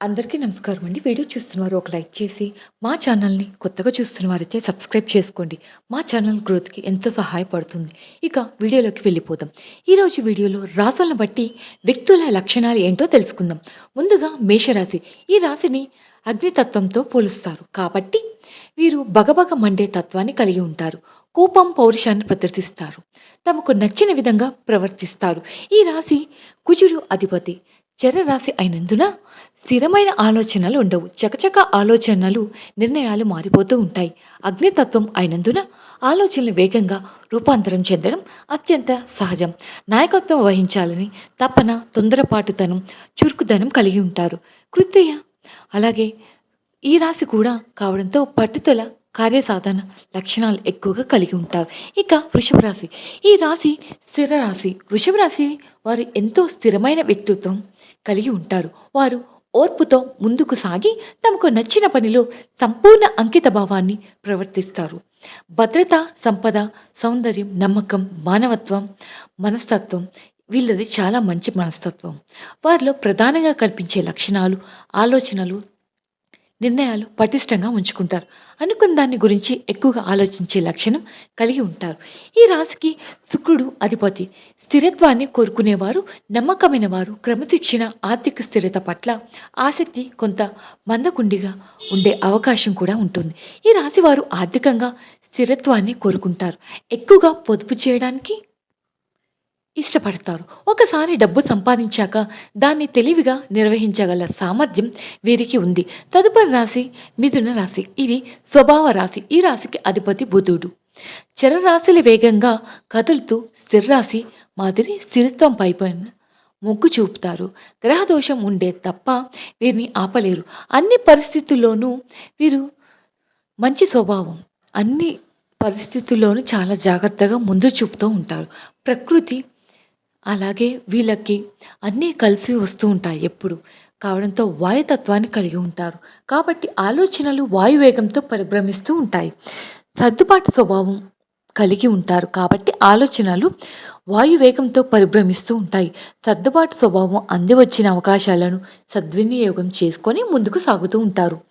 అందరికీ నమస్కారం అండి. వీడియో చూస్తున్నవారు ఒక లైక్ చేసి మా ఛానల్ని కొత్తగా చూస్తున్నవారైతే సబ్స్క్రైబ్ చేసుకోండి. మా ఛానల్ గ్రోత్కి ఎంతో సహాయపడుతుంది. ఇక వీడియోలోకి వెళ్ళిపోదాం. ఈరోజు వీడియోలో రాసులను బట్టి వ్యక్తుల లక్షణాలు ఏంటో తెలుసుకుందాం. ముందుగా మేషరాశి. ఈ రాశిని అగ్నితత్వంతో పోలుస్తారు. కాబట్టి వీరు బగబగ మండే తత్వాన్ని కలిగి ఉంటారు. కూపం పౌరుషాన్ని ప్రదర్శిస్తారు. తమకు నచ్చిన విధంగా ప్రవర్తిస్తారు. ఈ రాశి కుజుడు అధిపతి. రాశి అయినందున స్థిరమైన ఆలోచనలు ఉండవు. చకచక ఆలోచనలు నిర్ణయాలు మారిపోతూ ఉంటాయి. అగ్నితత్వం అయినందున ఆలోచనలు వేగంగా రూపాంతరం చెందడం అత్యంత సహజం. నాయకత్వం వహించాలని తపన తొందరపాటుతనం చురుకుదనం కలిగి ఉంటారు. కృత్రియ అలాగే ఈ రాశి కూడా కావడంతో పట్టుదల కార్యసాధన లక్షణాలు ఎక్కువగా కలిగి ఉంటారు ఇక వృషభ రాశి. ఈ రాశి స్థిర రాశి. వృషభ రాశి వారు ఎంతో స్థిరమైన వ్యక్తిత్వం కలిగి ఉంటారు. వారు ఓర్పుతో ముందుకు సాగి తమకు నచ్చిన పనిలో సంపూర్ణ అంకిత భావాన్ని ప్రవర్తిస్తారు. భద్రత సంపద సౌందర్యం నమ్మకం మానవత్వం మనస్తత్వం వీళ్ళది చాలా మంచి మనస్తత్వం. వారిలో ప్రధానంగా కనిపించే లక్షణాలు ఆలోచనలు నిర్ణయాలు పటిష్టంగా ఉంచుకుంటారు. అనుకున్న దాని గురించి ఎక్కువగా ఆలోచించే లక్షణం కలిగి ఉంటారు. ఈ రాశికి శుక్రుడు అధిపతి. స్థిరత్వాన్ని కోరుకునేవారు నమ్మకమైన వారు క్రమశిక్షణ ఆర్థిక స్థిరత పట్ల ఆసక్తి కొంత మందకుండిగా ఉండే అవకాశం కూడా ఉంటుంది. ఈ రాశి వారు ఆర్థికంగా స్థిరత్వాన్ని కోరుకుంటారు. ఎక్కువగా పొదుపు చేయడానికి ఇష్టపడతారు. ఒకసారి డబ్బు సంపాదించాక దాన్ని తెలివిగా నిర్వహించగల సామర్థ్యం వీరికి ఉంది. తదుపరి రాశి మిథున రాశి. ఇది స్వభావ రాశి. ఈ రాశికి అధిపతి బుధుడు. చరరాశిలు వేగంగా కదులుతూ స్థిరరాశి మాదిరి స్థిరత్వం పైపైన మొగ్గు చూపుతారు. గ్రహదోషం ఉండే తప్ప వీరిని ఆపలేరు. అన్ని పరిస్థితుల్లోనూ వీరు మంచి స్వభావం. అన్ని పరిస్థితుల్లోనూ చాలా జాగ్రత్తగా ముందు చూపుతూ ఉంటారు. ప్రకృతి అలాగే వీళ్ళకి అన్నీ కలిసి వస్తూ ఉంటాయి ఎప్పుడు. కావడంతో వాయుతత్వాన్ని కలిగి ఉంటారు. కాబట్టి ఆలోచనలు వాయువేగంతో పరిభ్రమిస్తూ ఉంటాయి. సర్దుబాటు స్వభావం కలిగి ఉంటారు. కాబట్టి ఆలోచనలు వాయువేగంతో పరిభ్రమిస్తూ ఉంటాయి. సర్దుబాటు స్వభావం అంది వచ్చిన అవకాశాలను సద్వినియోగం చేసుకొని ముందుకు సాగుతూ ఉంటారు.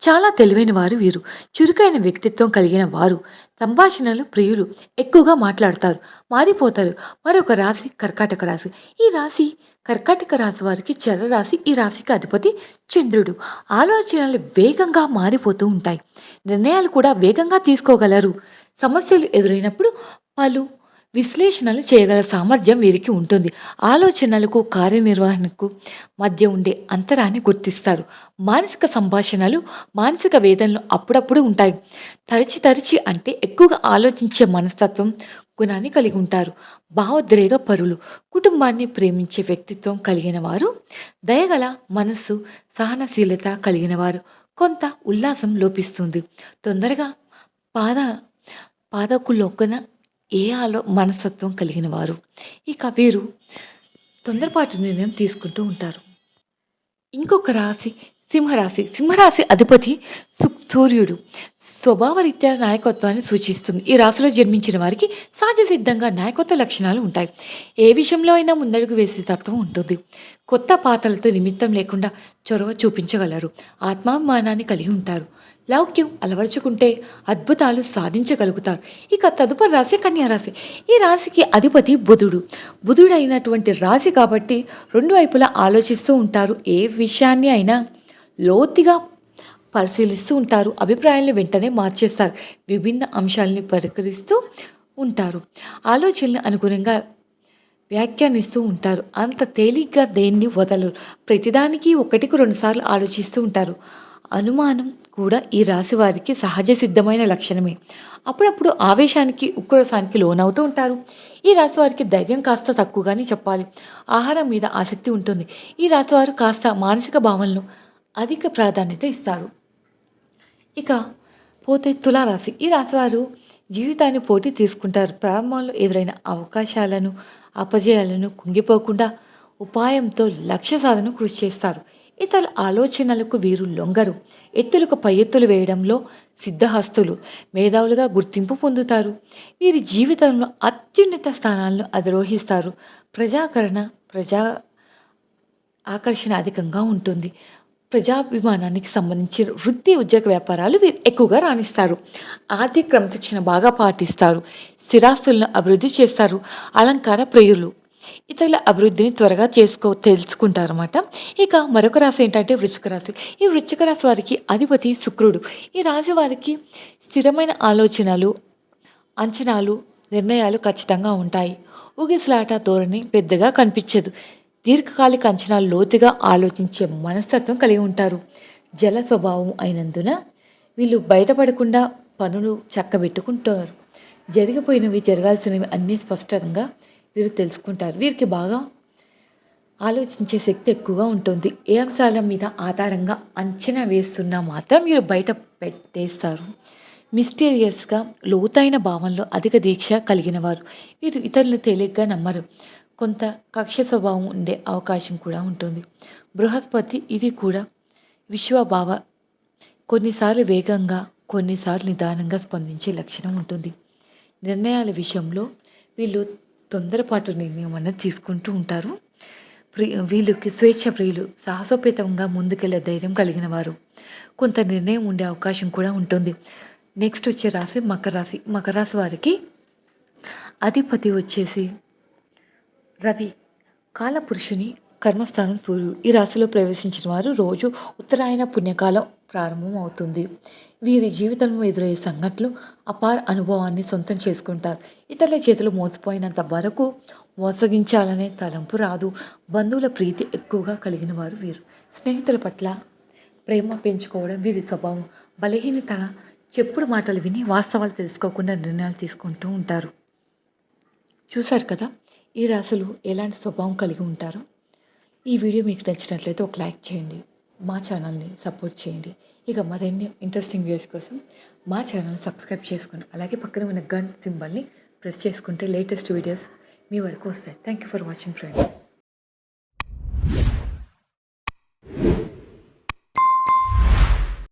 చాలా తెలివైన వారు వీరు. చురుకైన వ్యక్తిత్వం కలిగిన వారు. సంభాషణలు ప్రియులు ఎక్కువగా మాట్లాడతారు. మారిపోతారు. మరొక రాశి కర్కాటక రాశి. ఈ రాశి కర్కాటక రాశి వారికి చర రాశి ఈ రాశికి అధిపతి చంద్రుడు. ఆలోచనలు వేగంగా మారిపోతూ ఉంటాయి. నిర్ణయాలు కూడా వేగంగా తీసుకోగలరు. సమస్యలు ఎదురైనప్పుడు పలు విశ్లేషణలు చేయగల సామర్థ్యం వీరికి ఉంటుంది. ఆలోచనలకు కార్యనిర్వహణకు మధ్య ఉండే అంతరాన్ని గుర్తిస్తారు. మానసిక సంభాషణలు మానసిక వేదనలు అప్పుడప్పుడు ఉంటాయి. తరచి తరచి అంటే ఎక్కువగా ఆలోచించే మనస్తత్వం గుణాన్ని కలిగి ఉంటారు. భావోద్రేక పరులు. కుటుంబాన్ని ప్రేమించే వ్యక్తిత్వం కలిగిన వారు దయగల మనస్సు సహనశీలత కలిగిన వారు కొంత ఉల్లాసం లోపిస్తుంది. తొందరగా పాద పాదకులొక్కన ఏ ఆలో మనస్తత్వం కలిగిన వారు. ఇక వీరు తొందరపాటు నిర్ణయం తీసుకుంటూ ఉంటారు. ఇంకొక రాశి సింహరాశి. సింహరాశి అధిపతి సూర్యుడు. స్వభావరీత్యా నాయకత్వాన్ని సూచిస్తుంది. ఈ రాశిలో జన్మించిన వారికి సహజ సిద్ధంగా నాయకత్వ లక్షణాలు ఉంటాయి. ఏ విషయంలో అయినా ముందడుగు వేసే తత్వం ఉంటుంది. కొత్త పాత్రలతో నిమిత్తం లేకుండా చొరవ చూపించగలరు. ఆత్మాభిమానాన్ని కలిగి ఉంటారు. లౌక్యం అలవరుచుకుంటే అద్భుతాలు సాధించగలుగుతారు. ఇక తదుపరి రాశి కన్యారాశి ఈ రాశికి అధిపతి బుధుడు. బుధుడైనటువంటి రాశి కాబట్టి రెండు వైపులా ఆలోచిస్తూ ఉంటారు. ఏ విషయాన్ని అయినా లోతుగా పరిశీలిస్తూ ఉంటారు. అభిప్రాయాలను వెంటనే మార్చేస్తారు. విభిన్న అంశాలని పరికరిస్తూ ఉంటారు. ఆలోచనలు అనుగుణంగా వ్యాఖ్యానిస్తూ ఉంటారు. అంత తేలిగ్గా దేన్ని వదలరు. ప్రతిదానికి ఒకటికి రెండుసార్లు ఆలోచిస్తూ ఉంటారు. అనుమానం కూడా ఈ రాశి వారికి సహజ సిద్ధమైన లక్షణమే. అప్పుడప్పుడు ఆవేశానికి ఉక్రోసానికి లోనవుతూ ఉంటారు. ఈ రాశి వారికి ధైర్యం కాస్త తక్కువగానే చెప్పాలి. ఆహారం మీద ఆసక్తి ఉంటుంది. ఈ రాశి వారు కాస్త మానసిక భావనలు అధిక ప్రాధాన్యత ఇస్తారు. ఇక పోతే తులారాశి. ఈ రాశివారు జీవితాన్ని పోటీ తీసుకుంటారు. ప్రారంభంలో ఎదురైన అవకాశాలను అపజయాలను కుంగిపోకుండా ఉపాయంతో లక్ష్య సాధన కృషి చేస్తారు. ఇతరుల ఆలోచనలకు వీరు లొంగరు. ఎత్తులకు పై ఎత్తులు వేయడంలో సిద్ధహస్తులు మేధావులుగా గుర్తింపు పొందుతారు. వీరి జీవితంలో అత్యున్నత స్థానాలను అధిరోహిస్తారు. ప్రజాకరణ ప్రజా ఆకర్షణ అధికంగా ఉంటుంది. ప్రజాభిమానానికి సంబంధించిన వృత్తి ఉద్యోగ వ్యాపారాలు వీరు ఎక్కువగా రాణిస్తారు. ఆర్థిక క్రమశిక్షణ బాగా పాటిస్తారు. స్థిరాస్తులను అభివృద్ధి చేస్తారు. అలంకార ప్రియులు. ఇతరుల అభివృద్ధిని త్వరగా చేసుకో తెలుసుకుంటారన్నమాట. ఇక మరొక రాశి ఏంటంటే వృచ్చిక రాశి. ఈ వృచ్చిక రాశి వారికి అధిపతి శుక్రుడు. ఈ రాశి వారికి స్థిరమైన ఆలోచనలు అంచనాలు నిర్ణయాలు ఖచ్చితంగా ఉంటాయి. ఊగిసలాట ధోరణి పెద్దగా కనిపించదు. దీర్ఘకాలిక అంచనాలు లోతుగా ఆలోచించే మనస్తత్వం కలిగి ఉంటారు. జల స్వభావం అయినందున వీళ్ళు బయటపడకుండా పనులు చక్కబెట్టుకుంటారు. జరిగిపోయినవి జరగాల్సినవి అన్నీ స్పష్టంగా వీరు తెలుసుకుంటారు. వీరికి బాగా ఆలోచించే శక్తి ఎక్కువగా ఉంటుంది. ఏ అంశాల మీద ఆధారంగా అంచనా వేస్తున్నా మాత్రం మీరు బయట పెట్టేస్తారు. మిస్టీరియస్గా లోతైన భావంలో అధిక దీక్ష కలిగిన వారు. వీరు ఇతరులు తేలిగ్గా నమ్మరు. కొంత కక్ష స్వభావం ఉండే అవకాశం కూడా ఉంటుంది. బృహస్పతి ఇది కూడా విశ్వభావ కొన్నిసార్లు వేగంగా కొన్నిసార్లు నిదానంగా స్పందించే లక్షణం ఉంటుంది. నిర్ణయాల విషయంలో వీళ్ళు తొందరపాటు నిర్ణయం అన్నది తీసుకుంటూ ఉంటారు. ప్రి వీళ్ళకి స్వేచ్ఛ ప్రియులు సాహసోపేతంగా ముందుకెళ్ళే ధైర్యం కలిగిన వారు. కొంత నిర్ణయం ఉండే అవకాశం కూడా ఉంటుంది. నెక్స్ట్ వచ్చే రాశి మకర రాశి. మకర రాశి వారికి అధిపతి వచ్చేసి రవి కాలపురుషుని కర్మస్థానం సూర్యుడు. ఈ రాశిలో ప్రవేశించిన వారు రోజు ఉత్తరాయణ పుణ్యకాలం ప్రారంభం అవుతుంది వీరి జీవితంలో ఎదురయ్యే సంఘటనలు అపార అనుభవాన్ని సొంతం చేసుకుంటారు. ఇతరుల చేతులు మోసపోయినంత వరకు మోసగించాలనే తలంపు రాదు. బంధువుల ప్రీతి ఎక్కువగా కలిగిన వారు వీరు. స్నేహితుల పట్ల ప్రేమ పెంచుకోవడం వీరి స్వభావం. బలహీనత చెప్పుడు మాటలు విని వాస్తవాలు తెలుసుకోకుండా నిర్ణయాలు తీసుకుంటూ ఉంటారు. చూశారు కదా? ఈ రాశులు ఎలాంటి స్వభావం కలిగి ఉంటారో ఈ వీడియో మీకు నచ్చినట్లయితే ఒక లైక్ చేయండి మా ఛానల్ని సపోర్ట్ చేయండి. ఇక మరిన్ని ఇంట్రెస్టింగ్ వ్యూస్ కోసం మా ఛానల్ సబ్స్క్రైబ్ చేసుకోండి అలాగే పక్కన ఉన్న గన్ సింబల్ని ప్రెస్ చేసుకుంటే లేటెస్ట్ వీడియోస్ మీ వరకు వస్తాయి. Thank you for watching friends